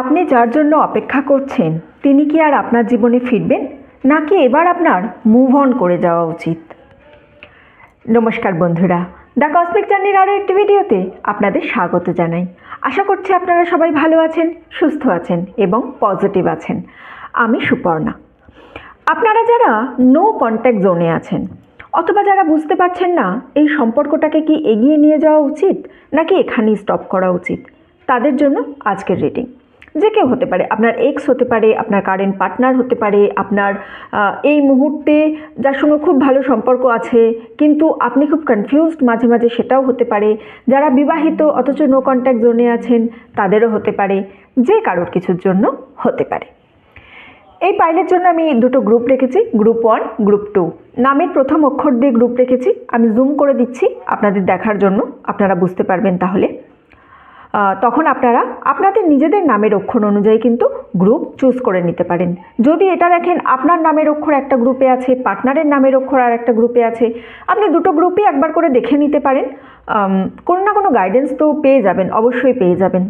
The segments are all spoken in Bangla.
আপনি যার জন্য অপেক্ষা করছেন, তিনি কি আর আপনার জীবনে ফিরবেন? নাকি এবার আপনার মুভ অন করে যাওয়া উচিত? নমস্কার বন্ধুরা দ্য কসমিক জার্নির আরও একটি ভিডিওতে আপনাদের স্বাগত জানাই। আশা করছি আপনারা সবাই ভালো আছেন, সুস্থ আছেন এবং পজিটিভ আছেন। আমি সুপর্ণা। আপনারা যারা নো কন্ট্যাক্ট জোনে আছেন, অথবা যারা বুঝতে পারছেন না এই সম্পর্কটাকে কি এগিয়ে নিয়ে যাওয়া উচিত, নাকি এখানেই স্টপ করা উচিত, তাদের জন্য আজকের রিডিং যে কেউ হতে পারে, আপনার এক্স হতে পারে, আপনার কারেন্ট পার্টনার হতে পারে, আপনার এই মুহূর্তে যার সঙ্গে খুব ভালো সম্পর্ক আছে, কিন্তু আপনি খুব কনফিউজড মাঝে মাঝে সেটাও হতে পারে। যারা বিবাহিত অথচ নো কন্ট্যাক্ট জোনে আছেন, তাদেরও হতে পারে, যে কারোর কিছুর জন্য হতে পারে। এই পাইলের জন্য আমি দুটো গ্রুপ রেখেছি গ্রুপ ওয়ান গ্রুপ টু নামের প্রথম অক্ষর দিয়ে গ্রুপ রেখেছি, আমি জুম করে দিচ্ছি, আপনাদের দেখার জন্য, আপনারা বুঝতে পারবেন তাহলে। তখন আপনারা আপনাদের নিজেদের নামের অক্ষর অনুযায়ী কিন্তু গ্রুপ চুজ করে নিতে পারেন। যদি এটা দেখেন আপনার নামের অক্ষর একটা গ্রুপে আছে পার্টনারের নামের অক্ষর আর একটা গ্রুপে আছে, আপনি দুটো গ্রুপই একবার করে দেখে নিতে পারেন। কোনো না কোনো গাইডেন্স তো পেয়ে যাবেন, অবশ্যই পেয়ে যাবেন।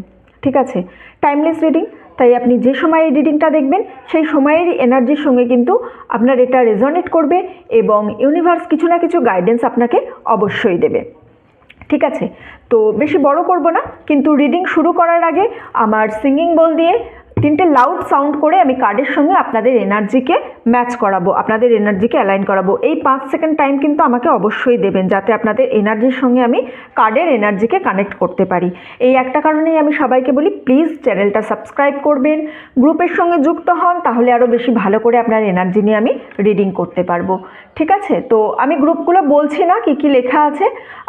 ঠিক আছে? টাইমলেস রিডিং তাই আপনি যে সময়ে রিডিংটা দেখবেন, সেই সময়ের এনার্জির সঙ্গে কিন্তু আপনার এটা রেজনেট করবে এবং ইউনিভার্স কিছু না কিছু গাইডেন্স আপনাকে অবশ্যই দেবে। ঠিক আছে? তো বেশি বড় করব না, কিন্তু রিডিং শুরু করার আগে আমার সিঙ্গিং বল দিয়ে তিনটে লাউড সাউন্ড করে আমি কার্ডের সঙ্গে আপনাদের এনার্জিকে ম্যাচ করাবো, আপনাদের এনার্জিকে অ্যালাইন করাবো। এই পাঁচ সেকেন্ড টাইম কিন্তু আমাকে অবশ্যই দেবেন যাতে আপনাদের এনার্জির সঙ্গে আমি কার্ডের এনার্জিকে কানেক্ট করতে পারি। এই একটা কারণেই আমি সবাইকে বলি প্লিজ চ্যানেলটা সাবস্ক্রাইব করবেন। গ্রুপের সঙ্গে যুক্ত হন, তাহলে আরও বেশি ভালো করে আপনার এনার্জি নিয়ে আমি রিডিং করতে পারব। ঠিক আছে? তো আমি গ্রুপগুলো বলছি না, কী কী লেখা আছে,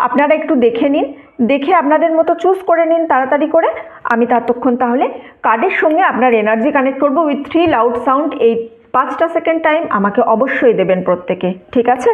আপনারা একটু দেখে নিন। দেখে আপনাদের মতো চুজ করে নিন তাড়াতাড়ি করে। আমি ততক্ষণ তাহলে কার্ডের সঙ্গে আপনার এনার্জি কানেক্ট করব উইথ থ্রি লাউড সাউন্ড এই পাঁচটা সেকেন্ড টাইম আমাকে অবশ্যই দেবেন প্রত্যেকে, ঠিক আছে?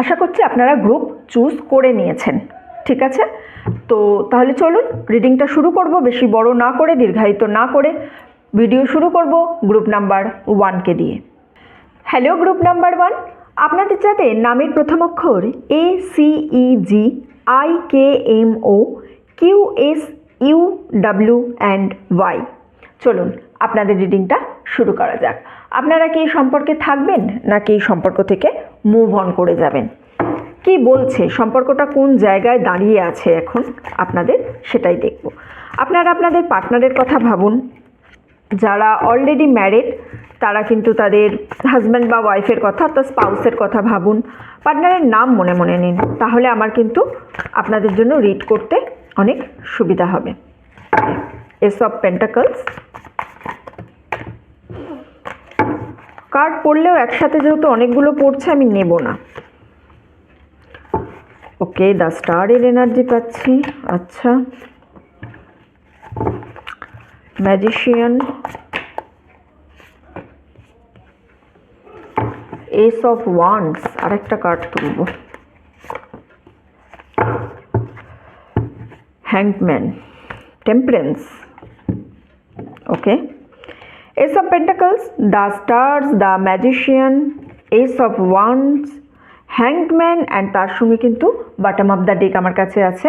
আশা করছি আপনারা গ্রুপ চুজ করে নিয়েছেন, ঠিক আছে? তো তাহলে চলুন রিডিংটা শুরু করব, বেশি বড় না করে, দীর্ঘায়িত না করে। ভিডিও শুরু করব গ্রুপ নাম্বার ওয়ানকে দিয়ে। হ্যালো গ্রুপ নাম্বার ওয়ান আপনাদের যাতে নামের প্রথম অক্ষর A C E G I K M O Q S U W and Y চলুন, আপনাদের রিডিংটা শুরু করা যাক। আপনারা কি এই সম্পর্কে থাকবেন, নাকি এই সম্পর্ক থেকে মুভ অন করে যাবেন। কি বলছে? সম্পর্কটা কোন জায়গায় দাঁড়িয়ে আছে এখন? আপনাদের সেটাই দেখব। আপনারা আপনাদের পার্টনারের কথা ভাবুন। যারা অলরেডি ম্যারিড তারা কিন্তু তাদের হাজব্যান্ড বা ওয়াইফের কথা অর্থাৎ স্পাউসের কথা ভাবুন। পার্টনারের নাম মনে মনে নিন। তাহলে আমার কিন্তু আপনাদের জন্য রিড করতে অনেক সুবিধা হবে। এস অফ পেন্টাকলস কার্ড পড়লেও একসাথে যেহেতু অনেকগুলো পড়ছে, আমি নেব না। ওকে দ্য স্টারের এনার্জি পাচ্ছি। আচ্ছা। ম্যাজিশিয়ান। এস অফ ওয়ান্ডস, আরেকটা কার্ড তুলব। Hanged man temperance okay. Ace of pentacles the stars the magician ace of wands hanged man and তার সঙ্গে কিন্তু বাটম অফ দ্য ডেক আমার কাছে আছে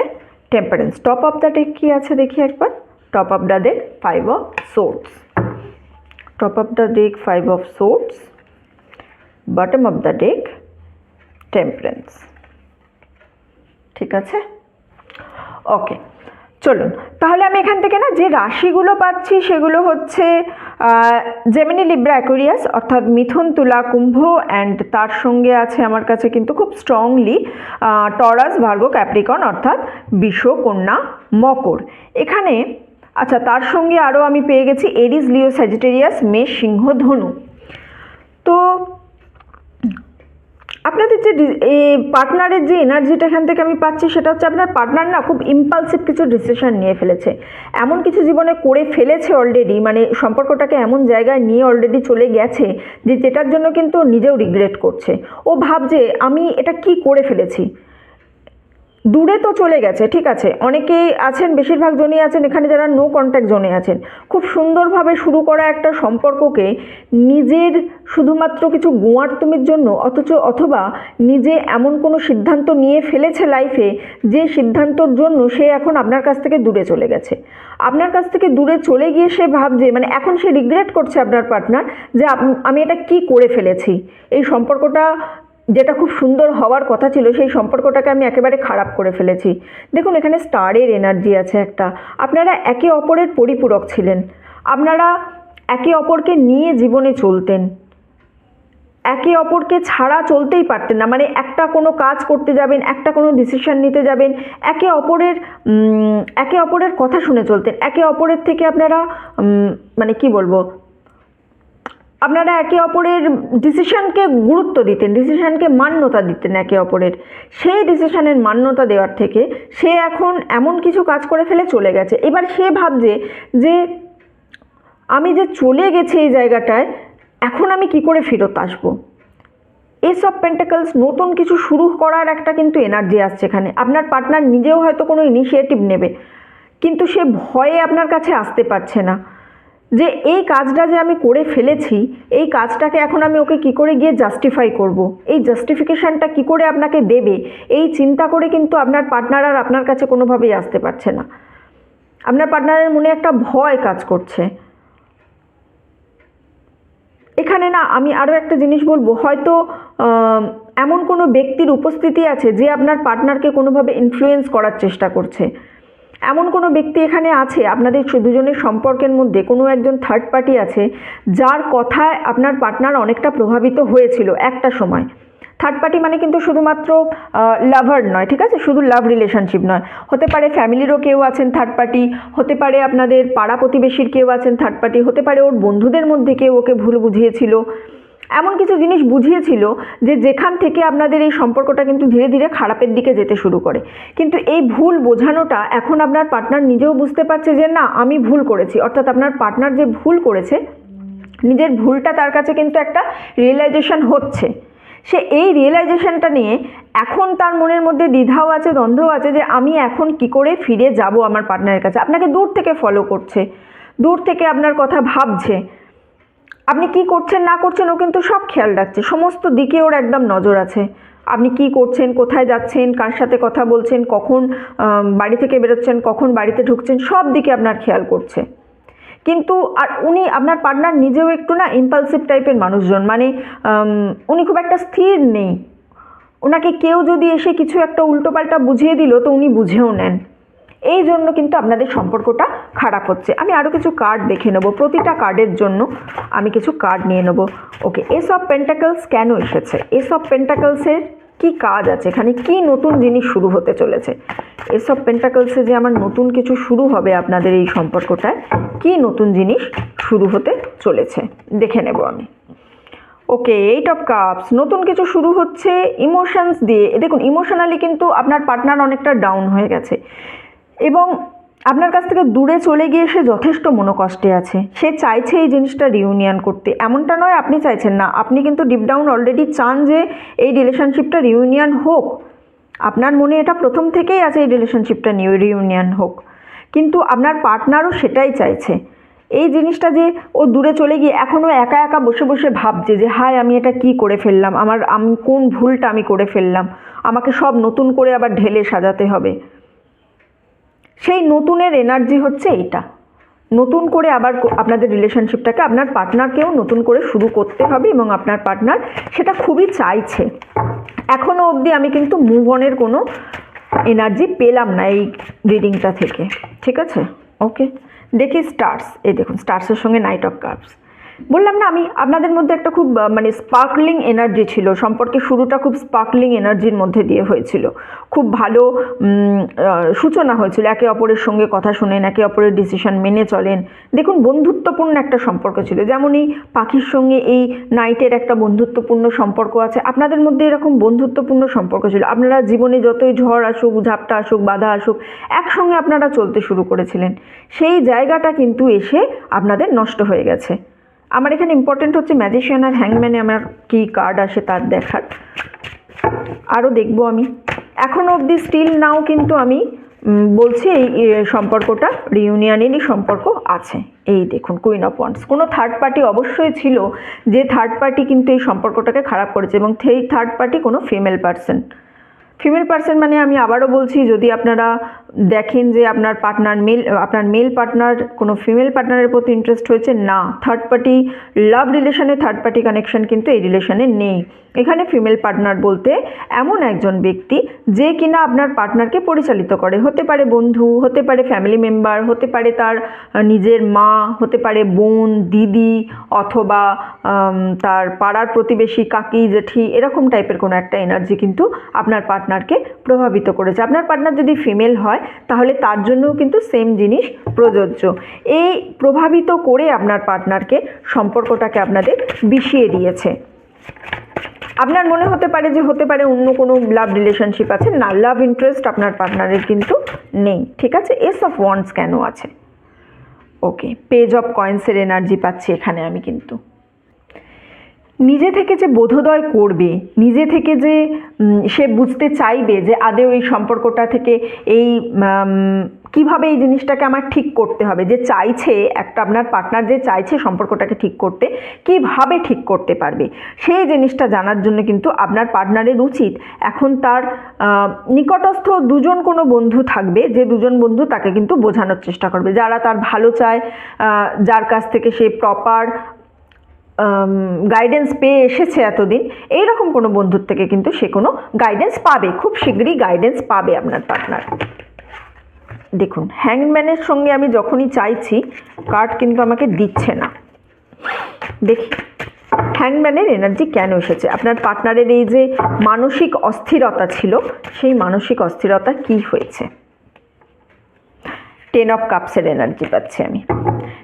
temperance top of the deck কী আছে দেখি একবার? Top of the deck five of swords top of the deck five of swords bottom of the deck temperance ঠিক আছে? ওকে চলুন, তাহলে আমি এখান থেকে না যে রাশিগুলো পাচ্ছি সেগুলো হচ্ছে জেমিনি লিব্রা অ্যাকুরিয়াস অর্থাৎ মিথুন, তুলা, কুম্ভ অ্যান্ড তার সঙ্গে আছে আমার কাছে কিন্তু খুব স্ট্রংলি টরাস ভার্গো ক্যাপ্রিকন অর্থাৎ বিষ কন্যা, মকর। এখানে আচ্ছা তার সঙ্গে আরও আমি পেয়ে গেছি এরিস লিও স্যাজিটেরিয়াস মেষ, সিংহ, ধনু। তো আপনাদের যে পার্টনারের যে এনার্জিটা এখান থেকে আমি পাচ্ছি, সেটা হচ্ছে আপনার পার্টনার না খুব ইম্পালসিভ কিছু ডিসিশন নিয়ে ফেলেছে। এমন কিছু জীবনে করে ফেলেছে অলরেডি মানে সম্পর্কটাকে এমন জায়গায় নিয়ে অলরেডি চলে গেছে, যে যেটার জন্য কিন্তু নিজেও রিগ্রেট করছে। ও ভাবছে, আমি এটা কি করে ফেলেছি? দূরে তো চলে গেছে, ঠিক আছে। অনেকেই আছেন, বেশিরভাগ জনই আছেন, এখানে যারা নো কন্ট্যাক্ট জোনে আছেন। খুব সুন্দরভাবে শুরু করা একটা সম্পর্ককে নিজের শুধুমাত্র কিছু গোয়ার্তমির জন্য, অথচ অথবা নিজে এমন কোনো সিদ্ধান্ত নিয়ে ফেলেছে লাইফে যে সিদ্ধান্তর জন্য সে এখন আপনার কাছ থেকে দূরে চলে গেছে। আপনার কাছ থেকে দূরে চলে গিয়ে সে ভাবছে মানে এখন সে রিগ্রেট করছে আপনার পার্টনার যে আমি এটা কি করে ফেলেছি? এই সম্পর্কটা যেটা খুব সুন্দর হওয়ার কথা ছিল, সেই সম্পর্কটাকে আমি একেবারে খারাপ করে ফেলেছি। দেখুন, এখানে স্টারের এনার্জি আছে একটা। আপনারা একে অপরের পরিপূরক ছিলেন। আপনারা একে অপরকে নিয়ে জীবনে চলতেন। একে অপরকে ছাড়া চলতেই পারতেন না। মানে একটা কোনো কাজ করতে যাবেন, একটা কোনো ডিসিশন নিতে যাবেন, একে অপরের একে অপরের কথা শুনে চলতেন। একে অপরের থেকে আপনারা মানে কি বলব আপনারা একে অপরের ডিসিশানকে গুরুত্ব দিতেন ডিসিশানকে মান্যতা দিতেন একে অপরের। সেই ডিসিশানের মান্যতা দেওয়ার থেকে সে এখন এমন কিছু কাজ করে ফেলে চলে গেছে। এবার সে ভাবছে যে, আমি যে চলে গেছি এই জায়গাটায়, এখন আমি কি করে ফেরত আসব? এস অফ পেন্টাকলস নতুন কিছু শুরু করার একটা কিন্তু এনার্জি আসছে এখানে। আপনার পার্টনার নিজেও হয়তো কোনো ইনিশিয়েটিভ নেবে, কিন্তু সে ভয়ে আপনার কাছে আসতে পারছে না। যে এই কাজটা যে আমি করে ফেলেছি, এই কাজটাকে এখন আমি ওকে কি করে গিয়ে জাস্টিফাই করব। এই জাস্টিফিকেশানটা কি করে আপনাকে দেবে? এই চিন্তা করে কিন্তু আপনার পার্টনার আর আপনার কাছে কোনোভাবেই আসতে পারছে না। আপনার পার্টনারের মনে একটা ভয় কাজ করছে। এখানে না আমি আরও একটা জিনিস বলব, হয়তো এমন কোনো ব্যক্তির উপস্থিতি আছে যে আপনার পার্টনারকে কোনোভাবে ইনফ্লুয়েন্স করার চেষ্টা করছে। এমন কোনো ব্যক্তি এখানে আছে? আপনাদের দুজনের সম্পর্কের মধ্যে কোনো একজন থার্ড পার্টি আছে যার কথায় আপনার পার্টনার অনেকটা প্রভাবিত হয়েছিল একটা সময়। থার্ড পার্টি মানে কিন্তু শুধুমাত্র লাভার নয়, ঠিক আছে? শুধু লাভ রিলেশনশিপ নয়। হতে পারে ফ্যামিলিরও কেউ আছেন থার্ড পার্টি হতে পারে আপনাদের পাড়া প্রতিবেশীর কেউ আছেন থার্ড পার্টি হতে পারে ওর বন্ধুদের মধ্যে কেউ ওকে ভুল বুঝিয়েছিল। এমন কিছু জিনিস বুঝিয়েছিল যে যেখান থেকে আপনাদের এই সম্পর্কটা কিন্তু ধীরে ধীরে খারাপের দিকে যেতে শুরু করে। কিন্তু এই ভুল বোঝানোটা এখন আপনার পার্টনার নিজেও বুঝতে পারছে যে না, আমি ভুল করেছি। অর্থাৎ আপনার পার্টনার যে ভুল করেছে, নিজের ভুলটা তার কাছে কিন্তু একটা রিয়েলাইজেশন হচ্ছে। সে এই রিয়েলাইজেশনটা নিয়ে এখন তার মনের মধ্যে দ্বিধাও আছে, দ্বন্দ্বও আছে যে আমি এখন কি করে ফিরে যাব আমার পার্টনারের কাছে। আপনাকে দূর থেকে ফলো করছে। দূর থেকে আপনার কথা ভাবছে। আপনি কি করছেন, না করছেন, ও কিন্তু সব খেয়াল রাখছে। সমস্ত দিকে ওর একদম নজর আছে। আপনি কি করছেন, কোথায় যাচ্ছেন, কার সাথে কথা বলছেন, কখন বাড়ি থেকে বেরোচ্ছেন, কখন বাড়িতে ঢুকছেন, সব দিকে আপনার খেয়াল করছে। কিন্তু, আর উনি, আপনার পার্টনার নিজেও একটু না ইম্পালসিভ টাইপের মানুষজন। মানে উনি খুব একটা স্থির নেই। ওনাকে কেউ যদি এসে কিছু একটা উল্টোপাল্টা বুঝিয়ে দিল, তো উনি বুঝেও নেন। এই জন্য কিন্তু আপনাদের সম্পর্কটা খারাপ হচ্ছে। আমি আরও কিছু কার্ড দেখে নেব, প্রতিটা কার্ডের জন্য আমি কিছু কার্ড নিয়ে নেব। ওকে এস অফ পেন্টাকলস কেন এসেছে? এস অফ পেন্টাকলসের কি কাজ আছে? এখানে কি নতুন জিনিস শুরু হতে চলেছে? এস অফ পেন্টাকলসে যে আমার নতুন কিছু শুরু হবে আপনাদের এই সম্পর্কটায়, কি নতুন জিনিস শুরু হতে চলেছে? দেখে নেব আমি। ওকে এইট অফ কাপস নতুন কিছু শুরু হচ্ছে ইমোশনস দিয়ে। দেখুন ইমোশনালি কিন্তু আপনার পার্টনার অনেকটা ডাউন হয়ে গেছে। এবং আপনার কাছ থেকে দূরে চলে গিয়ে সে যথেষ্ট মনোকষ্টে আছে। সে চাইছে এই জিনিসটা রিউনিয়ন করতে। এমনটা নয় আপনি চাইছেন না। আপনি কিন্তু ডিপ ডাউন অলরেডি চান যে এই রিলেশনশিপটা রিউনিয়ন হোক। আপনার মনে এটা প্রথম থেকেই আছে এই রিলেশনশিপটা নিউ রিউনিয়ন হোক। কিন্তু আপনার পার্টনারও সেটাই চাইছে। এই জিনিসটা যে ও দূরে চলে গিয়ে এখনও একা একা বসে বসে ভাবছে যে, হায়, আমি এটা কি করে ফেললাম? আমার, আমি কোন ভুলটা আমি করে ফেললাম? আমাকে সব নতুন করে আবার ঢেলে সাজাতে হবে। সেই নতুনের এনার্জি হচ্ছে এইটা। নতুন করে আবার আপনাদের রিলেশনশিপটাকে আপনার পার্টনারকেও নতুন করে শুরু করতে হবে এবং আপনার পার্টনার সেটা খুবই চাইছে। এখনও অবধি আমি কিন্তু মুভ অনের কোনো এনার্জি পেলাম না এই রিডিংটা থেকে। ঠিক আছে? ওকে দেখি স্টার্স এই দেখুন স্টার্সের সঙ্গে নাইট অফ কাপস বললাম না, আমি আপনাদের মধ্যে একটা খুব মানে স্পার্কলিং এনার্জি ছিল। সম্পর্কে শুরুটা খুব স্পার্কলিং এনার্জির মধ্যে দিয়ে হয়েছিল। খুব ভালো সূচনা হয়েছিল। একে অপরের সঙ্গে কথা শুনেন, একে অপরের ডিসিশন মেনে চলেন। দেখুন, বন্ধুত্বপূর্ণ একটা সম্পর্ক ছিল। যেমন এই পাখির সঙ্গে এই নাইটের একটা বন্ধুত্বপূর্ণ সম্পর্ক আছে। আপনাদের মধ্যে এরকম বন্ধুত্বপূর্ণ সম্পর্ক ছিল। আপনারা জীবনে যতই ঝড় আসুক, ঝাপটা আসুক, বাধা আসুক, একসঙ্গে আপনারা চলতে শুরু করেছিলেন। সেই জায়গাটা কিন্তু এসে আপনাদের নষ্ট হয়ে গেছে। আমার এখানে ইম্পর্টেন্ট হচ্ছে ম্যাজিশিয়ান আর হ্যাংম্যানে আমার কী কার্ড আসে তার দেখার। আরও দেখব আমি। এখনও অবধি স্টিল নাও কিন্তু আমি বলছি এই সম্পর্কটা রিউনিয়নেরই সম্পর্ক আছে। এই দেখুন কুইন অফ ওয়ান্স কোনো থার্ড পার্টি অবশ্যই ছিল যে থার্ড পার্টি কিন্তু এই সম্পর্কটাকে খারাপ করেছে এবং সেই থার্ড পার্টি কোনো ফিমেল পার্সন ফিমেল পার্সন মানে আমি আবারও বলছি, যদি আপনারা দেখেন যে আপনার পার্টনার মেল আপনার মেল পার্টনার কোনো ফিমেল পার্টনারের প্রতি ইন্টারেস্ট হয়েছে? না। থার্ড পার্টি লাভ রিলেশনে থার্ড পার্টি কানেকশন কিন্তু এই রিলেশনে নেই। এখানে ফিমেল পার্টনার বলতে এমন একজন ব্যক্তি যে কিনা আপনার পার্টনারকে পরিচালিত করে। হতে পারে বন্ধু, হতে পারে ফ্যামিলি মেম্বার হতে পারে তার নিজের মা, হতে পারে বোন, দিদি, অথবা তার পাড়ার প্রতিবেশী, কাকি, জেঠি, এরকম টাইপের কোনো একটা এনার্জি কিন্তু আপনার পার্টনারকে প্রভাবিত করেছে। আপনার পার্টনার যদি ফিমেল হয় তাহলে তার জন্যও কিন্তু সেম জিনিস প্রযোজ্য। এই প্রভাবিত করে আপনার পার্টনারকে সম্পর্কটাকে আপনাদের বিষিয়ে দিয়েছে। আপনার মনে হতে পারে যে, হতে পারে অন্য কোনো লাভ রিলেশনশিপ আছে, না লাভ ইন্টারেস্ট আপনার পার্টনারের কিন্তু নেই, ঠিক আছে? এস অফ ওয়ান্স কেন আছে? ওকে পেজ অফ কয়েন্সের এনার্জি পাচ্ছি এখানে আমি কিন্তু। নিজে থেকে যে বোধোদয় করবে, নিজে থেকে যে সে বুঝতে চাইবে যে আদেও এই সম্পর্কটা থেকে এই কীভাবে এই জিনিসটাকে আমার ঠিক করতে হবে, যে চাইছে একটা আপনার পার্টনার যে চাইছে সম্পর্কটাকে ঠিক করতে, কীভাবে ঠিক করতে পারবে? সেই জিনিসটা জানার জন্য কিন্তু আপনার পার্টনারের উচিত। এখন তার নিকটস্থ দুজন কোনো বন্ধু থাকবে, যে দুজন বন্ধু তাকে কিন্তু বোঝানোর চেষ্টা করবে। যারা তার ভালো চায় যার কাছ থেকে সে প্রপার গাইডেন্স পেয়ে এসেছে এতদিন। এই রকম কোনো বন্ধুর থেকে কিন্তু সে কোনো গাইডেন্স পাবে। খুব শীঘ্রই গাইডেন্স পাবে আপনার পার্টনার দেখুন হ্যাংম্যানের সঙ্গে আমি যখনই চাইছি কার্ড কিন্তু আমাকে দিচ্ছে না। দেখি হ্যাংম্যানের এনার্জি কেন এসেছে? আপনার পার্টনারের এই যে মানসিক অস্থিরতা ছিল, সেই মানসিক অস্থিরতা কি হয়েছে? টেন অফ কাপসের এনার্জি পাচ্ছি আমি।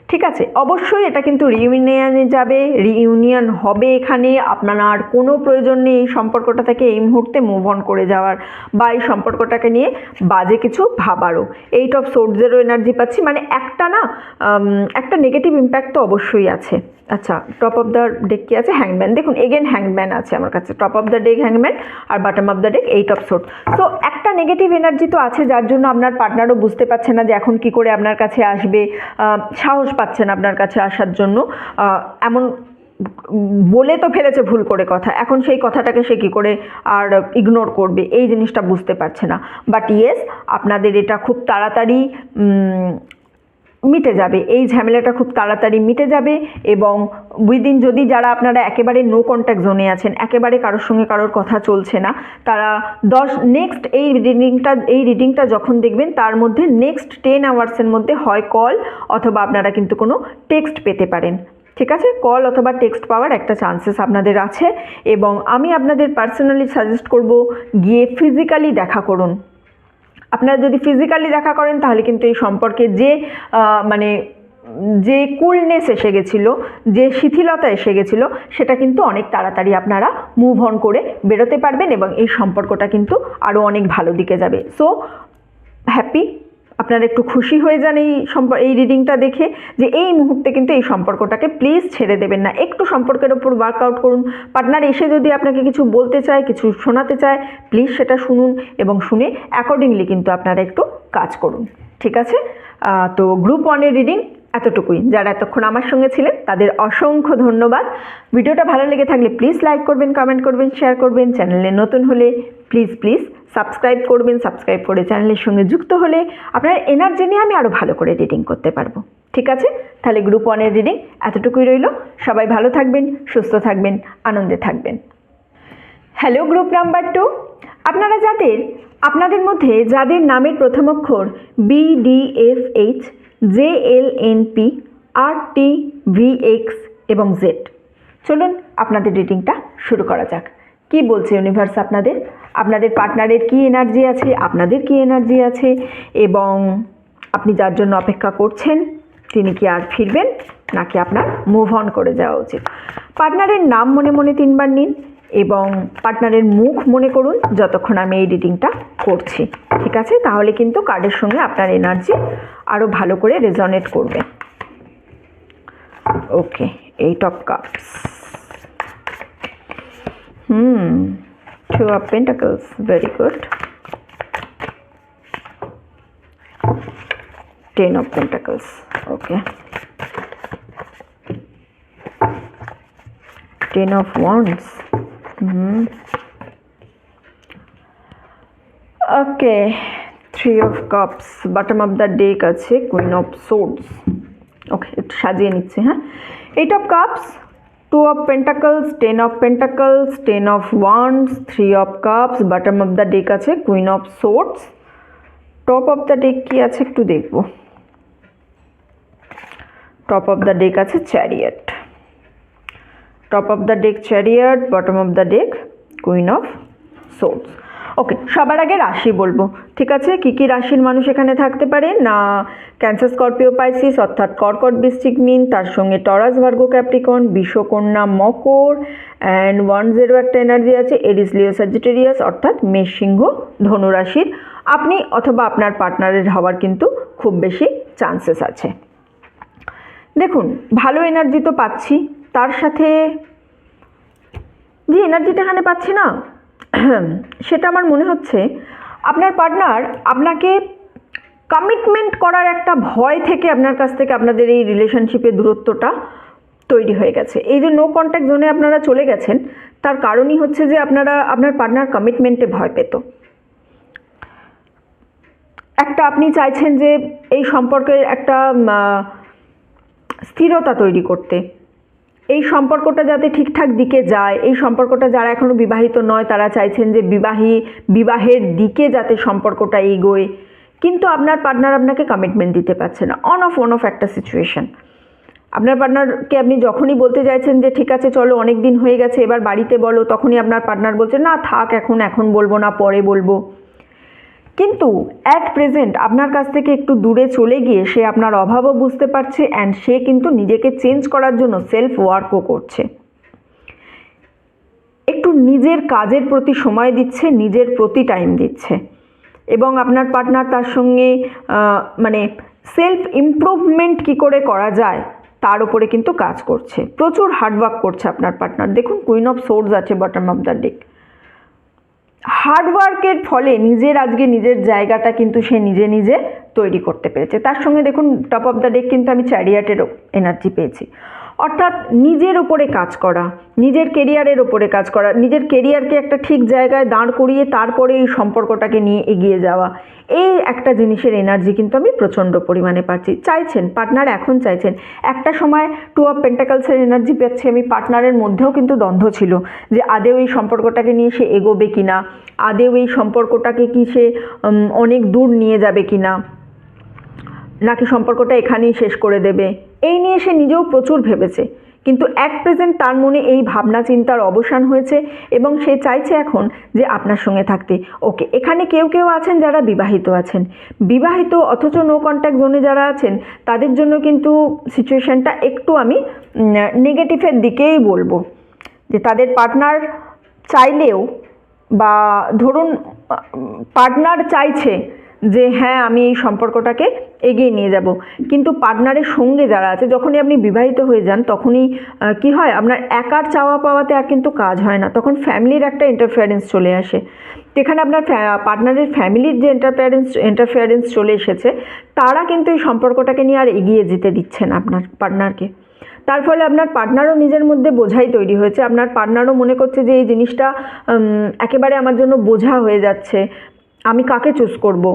ঠিক আছে, অবশ্যই এটা কিন্তু রিউনিয়নে যাবে রিউনিয়ন হবে এখানে, আপনার আর কোনো প্রয়োজন নেই এই সম্পর্কটা থেকে এই মুহূর্তে মুভ অন করে যাওয়ার বা এই সম্পর্কটাকে নিয়ে বাজে কিছু ভাবারও। এইট অফ সোর্সেরও এনার্জি পাচ্ছি মানে একটা না একটা নেগেটিভ ইম্প্যাক্ট তো অবশ্যই আছে। আচ্ছা টপ অফ দ্য ডেক কি আছে? হ্যাংম্যান দেখুন এগেন হ্যাংম্যান আছে আমার কাছে। টপ অফ দ্য ডেক হ্যাংম্যান আর bottom of the deck eight of swords so একটা নেগেটিভ এনার্জি তো আছে, যার জন্য আপনার পার্টনারও বুঝতে পারছে না যে এখন কি করে আপনার কাছে আসবে। সাহস পাচ্ছেন আপনার কাছে আসার জন্য। এমন বলে তো ফেলেছে ভুল করে কথা। এখন সেই কথাটাকে সে কী করে আর ইগনোর করবে? এই জিনিসটা বুঝতে পারছে না। বাট ইয়েস আপনাদের এটা খুব তাড়াতাড়ি মিটে যাবে। এই ঝামেলাটা খুব তাড়াতাড়ি মিটে যাবে এবং উইদিন যদি যারা আপনারা একেবারে নো কন্ট্যাক্ট জোনে আছেন, একেবারে কারোর সঙ্গে কারোর কথা চলছে না, তারা দশ নেক্সট এই রিডিংটা এই রিডিংটা যখন দেখবেন, তার মধ্যে নেক্সট টেন আওয়ার্সের মধ্যে হয় কল অথবা আপনারা কিন্তু কোনো টেক্সট পেতে পারেন। ঠিক আছে? কল অথবা টেক্সট পাওয়ার একটা চান্সেস আপনাদের আছে এবং আমি আপনাদের পার্সোনালি সাজেস্ট করব গিয়ে ফিজিক্যালি দেখা করুন। আপনারা যদি ফিজিক্যালি দেখা করেন, তাহলে কিন্তু এই সম্পর্কে যে মানে যে কুলনেস এসে গেছিল, যে শিথিলতা এসে গেছিল, সেটা কিন্তু অনেক তাড়াতাড়ি আপনারা মুভ অন করে বেরোতে পারবেন এবং এই সম্পর্কটা কিন্তু আরও অনেক ভালো দিকে যাবে। সো হ্যাপি আপনারা একটু খুশি হয়ে যান এই সম্পর্ক এই রিডিংটা দেখে যে এই মুহূর্তে কিন্তু এই সম্পর্কটাকে প্লিজ ছেড়ে দেবেন না। একটু সম্পর্কের ওপর ওয়ার্কআউট করুন। পার্টনার এসে যদি আপনাকে কিছু বলতে চায়, কিছু শোনাতে চায় প্লিজ সেটা শুনুন এবং শুনে অ্যাকর্ডিংলি কিন্তু আপনারা একটু কাজ করুন। ঠিক আছে? তো গ্রুপ ওয়ানের রিডিং এতটুকুই। যারা এতক্ষণ আমার সঙ্গে ছিলেন, তাদের অসংখ্য ধন্যবাদ। ভিডিওটা ভালো লেগে থাকলে প্লিজ লাইক করবেন কমেন্ট করবেন শেয়ার করবেন। চ্যানেলে নতুন হলে প্লিজ প্লিজ সাবস্ক্রাইব করবেন, সাবস্ক্রাইব করে চ্যানেলের সঙ্গে যুক্ত হলে আপনার এনার্জি নিয়ে আমি আরও ভালো করে রিডিং করতে পারব। ঠিক আছে? তাহলে গ্রুপ ওয়ানের রিডিং এতটুকুই রইল। সবাই ভালো থাকবেন, সুস্থ থাকবেন, আনন্দে থাকবেন। হ্যালো গ্রুপ নাম্বার টু আপনারা যাদের, আপনাদের মধ্যে যাদের নামের প্রথম অক্ষর B D F H J L N P R T V X এবং জেড চলুন আপনাদের রিডিংটা শুরু করা যাক। কি বলছে ইউনিভার্স আপনাদের? আপনাদের পার্টনারের কি এনার্জি আছে, আপনাদের কি এনার্জি আছে এবং আপনি যার জন্য অপেক্ষা করছেন, তিনি কি আর ফিরবেন নাকি আপনার মুভ অন করে যাওয়া উচিত? পার্টনারের নাম মনে মনে তিনবার নিন এবং পার্টনারের মুখ মনে করুন যতক্ষণ আমি এই রিডিংটা করছি। ঠিক আছে? তাহলে কিন্তু কার্ডের সঙ্গে আপনার এনার্জি আরও ভালো করে রেজনেট করবে। Okay eight of cups hmm. Two of pentacles very good ten of pentacles okay ten of wands hmm okay three of cups bottom of the deck আছে কুইন অফ সোর্ডস ওকে একটু সাজিয়ে নিচ্ছি হ্যাঁ? Eight of cups two of pentacles ten of pentacles ten of wands three of cups bottom of the deck আছে queen of swords top of the deck কি আছে একটু দেখব। টপ অফ দ্য ডেক আছে chariot top of the deck chariot bottom of the deck queen of swords okay সবার আগে রাশি বলব, ঠিক আছে? কি কি রাশির মানুষ এখানে থাকতে পারে? না ক্যান্সার স্করপিও পাইসিস অর্থাৎ কর্কট, বৃশ্চিক, মিন, তার সঙ্গে টরাস ভার্গো ক্যাপ্রিকন বিশ্বকন্যা, মকর অ্যান্ড ওয়ান জিরো একটা এনার্জি আছে এরিস লিও সাজিটেরিয়াস অর্থাৎ মেষ, সিংহ, ধনুরাশির। আপনি অথবা আপনার পার্টনারের হওয়ার কিন্তু খুব বেশি চান্সেস আছে। দেখুন, ভালো এনার্জি তো পাচ্ছি, তার সাথে যে এনার্জিটা এখানে পাচ্ছি না সেটা আমার মনে হচ্ছে, আপনার পার্টনার আপনাকে কমিটমেন্ট করার একটা ভয় থেকে আপনার কাছ থেকে আপনাদের এই রিলেশনশিপের দূরত্বটা তৈরি হয়ে গেছে। এই যে নো কন্ট্যাক্ট জোনে আপনারা চলে গেছেন, তার কারণই হচ্ছে যে আপনারা, আপনার পার্টনার কমিটমেন্টে ভয় পেত। একটা আপনি চাইছেন যে এই সম্পর্কের একটা স্থিরতা তৈরি করতে। এই সম্পর্কটা যাতে ঠিকঠাক দিকে যায়, এই সম্পর্কটা যারা এখনও বিবাহিত নয়, তারা চাইছেন যে বিবাহী, বিবাহের দিকে যাতে সম্পর্কটা এগোয়। কিন্তু আপনার পার্টনার আপনাকে কমিটমেন্ট দিতে পারছে না। অন অফ অন অফ একটা সিচুয়েশন আপনার পার্টনারকে আপনি যখনই বলতে চাইছেন যে, ঠিক আছে, চলো অনেক দিন হয়ে গেছে, এবার বাড়িতে বলো, তখনই আপনার পার্টনার বলছে, না, থাক, এখন এখন বলব না, পরে বলব। কিন্তু অ্যাট প্রেজেন্ট আপনার কাছ থেকে একটু দূরে চলে গিয়ে সে আপনার অভাবও বুঝতে পারছে অ্যান্ড সে কিন্তু নিজেকে চেঞ্জ করার জন্য সেলফ ওয়ার্কও করছে। একটু নিজের কাজের প্রতি সময় দিচ্ছে, নিজের প্রতি টাইম দিচ্ছে। এবং আপনার পার্টনার তার সঙ্গে মানে সেলফ ইমপ্রুভমেন্ট কী করে করা যায়, তার উপরে কিন্তু কাজ করছে। প্রচুর হার্ডওয়ার্ক করছে আপনার পার্টনার দেখুন কুইন অফ সোর্স আছে বটম অফ দ্য ডেক হার্ডওয়ার্কের ফলে নিজের আজকে নিজের জায়গাটা কিন্তু সে নিজে নিজে তৈরি করতে পেরেছে। তার সঙ্গে দেখুন টপ অফ দ্য ডেক কিন্তু আমি চ্যারিয়াটেরও এনার্জি পেয়েছি। অর্থাৎ নিজের ওপরে কাজ করা, নিজের কেরিয়ারের ওপরে কাজ করা, নিজের কেরিয়ারকে একটা ঠিক জায়গায় দাঁড় করিয়ে তারপরে এই সম্পর্কটাকে নিয়ে এগিয়ে যাওয়া, এই একটা জিনিসের এনার্জি কিন্তু আমি প্রচণ্ড পরিমাণে পাচ্ছি। চাইছেন পার্টনার এখন চাইছেন। একটা সময় টু অফ পেন্টাকালসের এনার্জি পাচ্ছি আমি পার্টনারের মধ্যেও কিন্তু দ্বন্দ্ব ছিল যে আদেও এই সম্পর্কটাকে নিয়ে সে এগোবে কি না আদেও এই সম্পর্কটাকে কি সে অনেক দূর নিয়ে যাবে কি না নাকি সম্পর্কটা এখানেই শেষ করে দেবে। এই নিয়ে সে নিজেও প্রচুর ভেবেছে। কিন্তু এক প্রেজেন্ট তার মনে এই ভাবনা চিন্তার অবসান হয়েছে এবং সে চাইছে এখন যে আপনার সঙ্গে থাকতে। ওকে, এখানে কেউ কেউ আছেন যারা বিবাহিত আছেন। বিবাহিত অথচ নো কন্ট্যাক্ট জোনে যারা আছেন, তাদের জন্য কিন্তু সিচুয়েশানটা একটু আমি নেগেটিভের দিকেই বলব। যে তাদের পার্টনার চাইলেও বা ধরুন পার্টনার চাইছে যে হ্যাঁ আমি এই সম্পর্কটাকে এগিয়ে নিয়ে যাব। কিন্তু পার্টনারের সঙ্গে যারা আছে, যখনই আপনি বিবাহিত হয়ে যান, তখনই কি হয়? আপনার একার চাওয়া পাওয়াতে আর কিন্তু কাজ হয় না। তখন ফ্যামিলির একটা ইন্টারফিয়ারেন্স চলে আসে। তো এখানে আপনার পার্টনারের ফ্যামিলির যে ইন্টারফিয়ারেন্স ইন্টারফিয়ারেন্স চলে এসেছে, তারা কিন্তু এই সম্পর্কটাকে নিয়ে আর এগিয়ে যেতে দিচ্ছেন আপনার পার্টনারকে তার ফলে আপনার পার্টনারও নিজের মধ্যে বোঝাই তৈরি হয়েছে। আপনার পার্টনারও মনে করছে যে, এই জিনিসটা একেবারে আমার জন্য বোঝা হয়ে যাচ্ছে। আমি কাকে চুজ করব?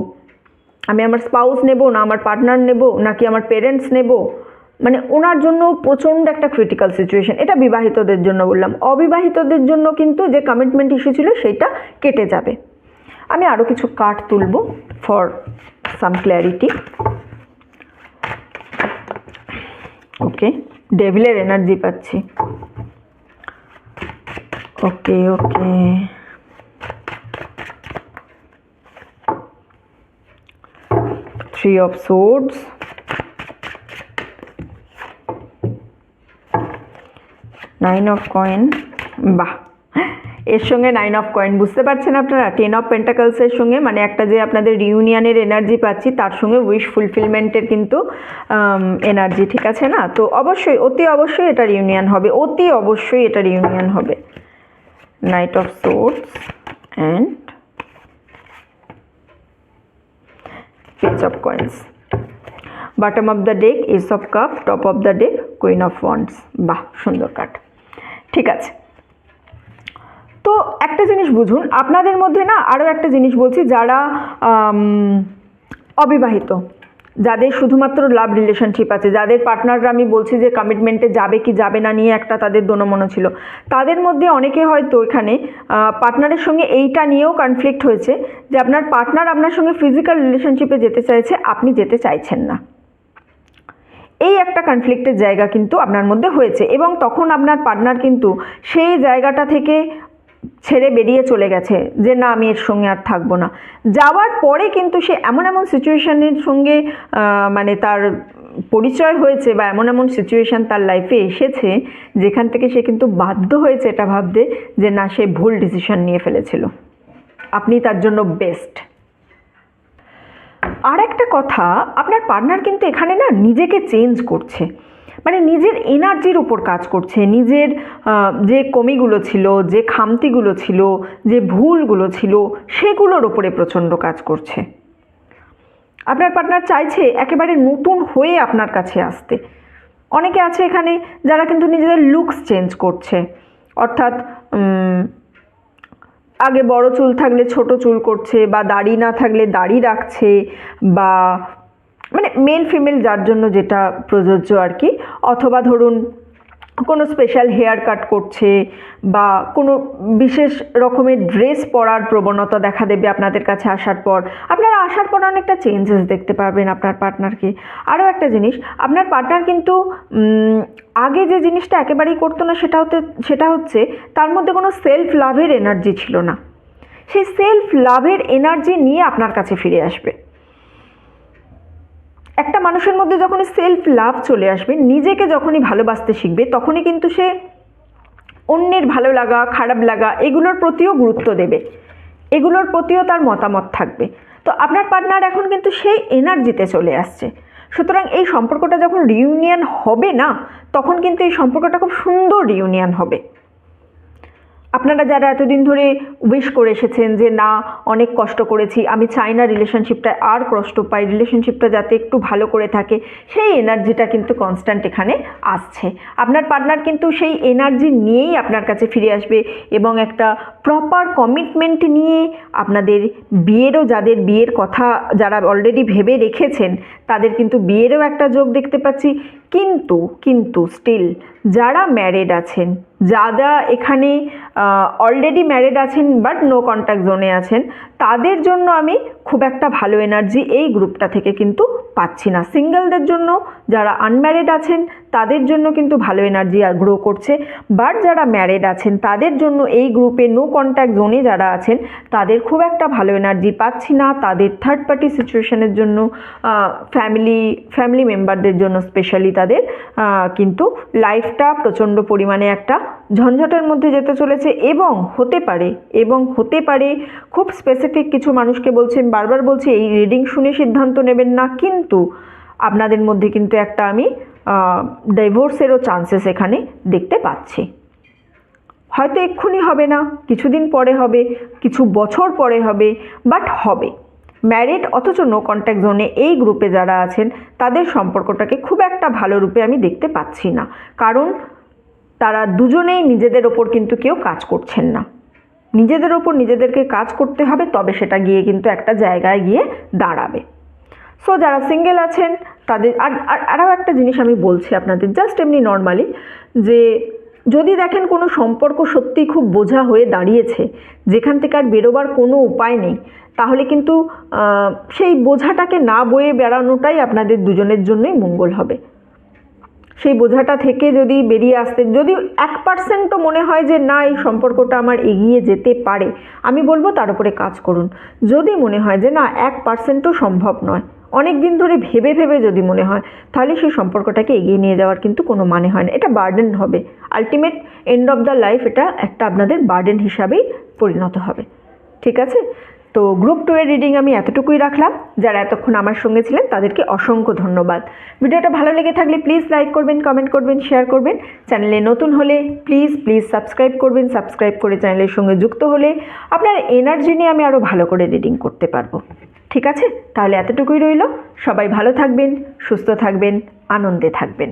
আমি আমার স্পাউস নেব না আমার পার্টনার নেব, নাকি আমার পেরেন্টস নেব? মানে ওনার জন্য প্রচণ্ড একটা ক্রিটিক্যাল সিচুয়েশন এটা বিবাহিতদের জন্য বললাম। অবিবাহিতদের জন্য কিন্তু যে কমিটমেন্ট ইস্যু ছিল সেইটা কেটে যাবে। আমি আরও কিছু কার্ড তুলব ফর সাম ক্ল্যারিটি ওকে ডেভিলের এনার্জি পাচ্ছি। Okay okay. Three of swords nine of coin বাহ। এর সঙ্গে নাইন অফ কয়েন বুঝতে পারছেন আপনারা? টেন অফ পেন্টাকলসের সঙ্গে মানে একটা যে আপনাদের রিউনিয়নের এনার্জি পাচ্ছি, তার সঙ্গে উইশ ফুলফিলমেন্টের কিন্তু এনার্জি ঠিক আছে না? তো অবশ্যই, অতি অবশ্যই এটা রিউনিয়ন হবে। অতি অবশ্যই এটা রিউনিয়ন হবে। Knight of swords and page of coins bottom of the deck ace of cup top of the deck queen of wands বাহ, সুন্দর কাট ঠিক আছে। তো একটা জিনিস বুঝুন, আপনাদের মধ্যে না আরও একটা জিনিস বলছি যারা অবিবাহিত। যাদের শুধুমাত্র লাভ রিলেশনশিপ আছে, যাদের পার্টনাররা আমি বলছি যে কমিটমেন্টে যাবে কি যাবে না নিয়ে একটা তাদের দোনমনো ছিল। তাদের মধ্যে অনেকে হয়তো এখানে পার্টনারের সঙ্গে এইটা নিয়েও কনফ্লিক্ট হয়েছে যে আপনার পার্টনার আপনার সঙ্গে ফিজিক্যাল রিলেশনশিপে যেতে চাইছে, আপনি যেতে চাইছেন না। এই একটা কনফ্লিক্টের জায়গা কিন্তু আপনার মধ্যে হয়েছে এবং তখন আপনার পার্টনার কিন্তু সেই জায়গাটা থেকে ছেড়ে বেরিয়ে চলে গেছে যে না, আমি এর সঙ্গে আর থাকব না। যাওয়ার পরে কিন্তু সে এমন এমন সিচুয়েশানের সঙ্গে মানে তার পরিচয় হয়েছে বা এমন এমন সিচুয়েশন তার লাইফে এসেছে যেখান থেকে সে কিন্তু বাধ্য হয়েছে এটা ভাবতে যে না, সে ভুল ডিসিশন নিয়ে ফেলেছিল। আপনি তার জন্য বেস্ট। আর একটা কথা, আপনার পার্টনার কিন্তু এখানে না নিজেকে চেঞ্জ করছে। মানে নিজের এনার্জির উপর কাজ করছে। নিজের যে কমিগুলো ছিল, যে খামতিগুলো ছিল, যে ভুলগুলো ছিল, সেগুলোর ওপরে প্রচণ্ড কাজ করছে। আপনার পার্টনার চাইছে একেবারে নতুন হয়ে আপনার কাছে আসতে। অনেকে আছে এখানে যারা কিন্তু নিজেদের লুকস চেঞ্জ করছে। অর্থাৎ আগে বড় চুল থাকলে ছোট চুল করছে বা দাড়ি না থাকলে দাড়ি রাখছে বা মানে মেল ফিমেল যার জন্য যেটা প্রযোজ্য আর কি, অথবা ধরুন কোনো স্পেশাল হেয়ার কাট করছে বা কোনো বিশেষ রকমের ড্রেস পরার প্রবণতা দেখা দেবে আপনাদের কাছে আসার পর, আপনারা আসার পর অনেকটা চেঞ্জেস দেখতে পারবেন আপনার পার্টনারকে আরও একটা জিনিস, আপনার পার্টনার কিন্তু আগে যে জিনিসটা একেবারেই করতো না সেটা হতে, সেটা হচ্ছে তার মধ্যে কোনো সেলফ লাভের এনার্জি ছিল না। সেই সেলফ লাভের এনার্জি নিয়ে আপনার কাছে ফিরে আসবে। একটা মানুষের মধ্যে যখনই সেলফ লাভ চলে আসবে, নিজেকে যখনই ভালোবাসতে শিখবে, তখনই কিন্তু সে অন্যের ভালো লাগা, খারাপ লাগা, এগুলোর প্রতিও গুরুত্ব দেবে। এগুলোর প্রতিও তার মতামত থাকবে। তো আপনার পার্টনার এখন কিন্তু সেই এনার্জিতে চলে আসছে। সুতরাং এই সম্পর্কটা যখন রিউনিয়ন হবে না, তখন কিন্তু এই সম্পর্কটা খুব সুন্দর রিউনিয়ন হবে। আপনারা যারা এতদিন ধরে উইশ করে এসেছেন যে, না, অনেক কষ্ট করেছি, আমি চাই না রিলেশনশিপটা আর কষ্ট পাই রিলেশনশিপটা যাতে একটু ভালো করে থাকে, সেই এনার্জিটা কিন্তু কনস্ট্যান্ট এখানে আসছে। আপনার পার্টনার কিন্তু সেই এনার্জি নিয়েই আপনার কাছে ফিরে আসবে এবং একটা প্রপার কমিটমেন্ট নিয়ে আপনাদের বিয়েরও যাদের বিয়ের কথা যারা অলরেডি ভেবে রেখেছেন, তাদের কিন্তু বিয়েরও একটা যোগ দেখতে পাচ্ছি। কিন্তু কিন্তু স্টিল যারা ম্যারেড আছেন যারা এখানে অলরেডি ম্যারেড আছেন বাট নো কন্ট্যাক্ট জোনে আছেন তাদের জন্য আমি খুব একটা ভালো এনার্জি এই গ্রুপটা থেকে কিন্তু পাচ্ছি না। সিঙ্গেলদের জন্য যারা আনম্যারিড আছেন, তাদের জন্য কিন্তু ভালো এনার্জি গ্রো করছে। বাট যারা ম্যারেড আছেন, তাদের জন্য এই গ্রুপে নো কন্ট্যাক্ট জোনে যারা আছেন, তাদের খুব একটা ভালো এনার্জি পাচ্ছি না। তাদের থার্ড পার্টি সিচুয়েশনের জন্য ফ্যামিলি ফ্যামিলি মেম্বারদের জন্য স্পেশালি তাদের কিন্তু লাইফটা প্রচণ্ড পরিমাণে একটা ঝঞ্ঝটের মধ্যে যেতে চলেছে। এবং হতে পারে, এবং হতে পারে, খুব স্পেসিফিক কিছু মানুষকে বলছেন বারবার বলছি, এই রিডিং শুনে সিদ্ধান্ত নেবেন না, কিন্তু আপনাদের মধ্যে কিন্তু একটা আমি ডাইভোর্সেরও চান্সেস এখানে দেখতে পাচ্ছি। হয়তো এক্ষুনি হবে না, কিছুদিন পরে হবে, কিছু বছর পরে হবে বাট হবে। ম্যারিড অথচ নো কন্ট্যাক্ট জোনে এই গ্রুপে যারা আছেন, তাদের সম্পর্কটাকে খুব একটা ভালো রূপে আমি দেখতে পাচ্ছি না। কারণ তারা দুজনেই নিজেদের ওপর কিন্তু কেউ কাজ করছেন না। নিজেদের ওপর নিজেদেরকে কাজ করতে হবে, তবে সেটা গিয়ে কিন্তু একটা জায়গায় গিয়ে দাঁড়াবে। সো যারা সিঙ্গেল আছেন, তাদের, আর, আর- আরও একটা জিনিস আমি বলছি আপনাদের জাস্ট এমনি নর্মালি যে যদি দেখেন কোনো সম্পর্ক সত্যিই খুব বোঝা হয়ে দাঁড়িয়েছে, যেখান থেকে আর বেরোবার কোনো উপায় নেই, তাহলে কিন্তু সেই বোঝাটাকে না বয়ে বেড়ানোটাই আপনাদের দুজনের জন্যই মঙ্গল হবে। সেই বোঝাটা থেকে যদি বেরিয়ে আসতে, যদি এক পার্সেন্টও মনে হয় যে না, এই সম্পর্কটা আমার এগিয়ে যেতে পারে, আমি বলব তার উপরে কাজ করুন। যদি মনে হয় যে না, এক পার্সেন্টও সম্ভব নয়, অনেক দিন ধরে ভেবে ভেবে যদি মনে হয়, তাহলে সেই সম্পর্কটাকে এগিয়ে নিয়ে যাওয়ার কিন্তু কোনো মানে হয় না। এটা বার্ডেন হবে। Ultimate end of the life এটা একটা আপনাদের বার্ডেন হিসাবেই পরিণত হবে। ঠিক আছে? তো গ্রুপ টু এর রিডিং আমি এতটুকুই রাখলাম। যারা এতক্ষণ আমার সঙ্গে ছিলেন, তাদেরকে অসংখ্য ধন্যবাদ। ভিডিওটা ভালো লেগে থাকলে প্লিজ লাইক করবেন কমেন্ট করবেন শেয়ার করবেন। চ্যানেলে নতুন হলে প্লিজ প্লিজ সাবস্ক্রাইব করবেন। সাবস্ক্রাইব করে চ্যানেলের সঙ্গে যুক্ত হলে আপনার এনার্জি নিয়ে আমি আরও ভালো করে রিডিং করতে পারব। ঠিক আছে? তাহলে এতটুকুই রইল। সবাই ভালো থাকবেন, সুস্থ থাকবেন, আনন্দে থাকবেন।